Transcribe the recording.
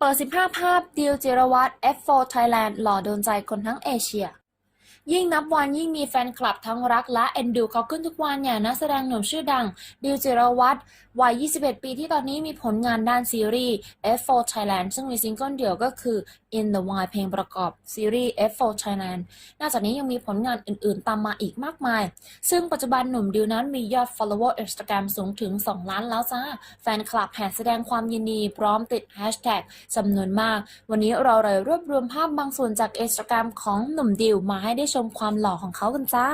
เปิด 15 ภาพดิวจิรวัตร F4 Thailand หล่อโดนใจคนทั้งเอเชีย ยิ่งนับวันยิ่งมีแฟนคลับทั้งรักและเอ็นดูเขาขึ้นทุกวันอย่างนักแสดงหนุ่มชื่อดัง ดิวจิรวัตรวัย 21 ปีที่ตอนนี้มีผลงานด้านซีรีส์ F4 Thailand ซึ่งมีซิงเกิลเดี่ยวก็คือ In the Wild เพลงประกอบซีรีส์ F4 Thailand นอกจากนี้ยังมีผลงานอื่นๆ ตามมาอีกมากมาย ซึ่งปัจจุบันหนุ่มดิวนั้นมียอด follower Instagram สูงถึง 2 ล้านแล้วจ้า แฟนคลับแห่แสดงความยินดี พร้อมติด hashtag จำนวนมาก วันนี้เราเลยรวบรวมภาพบางส่วนจาก Instagram ของหนุ่มดิวมาให้ได้ชชมความหล่อของเขากันจ้า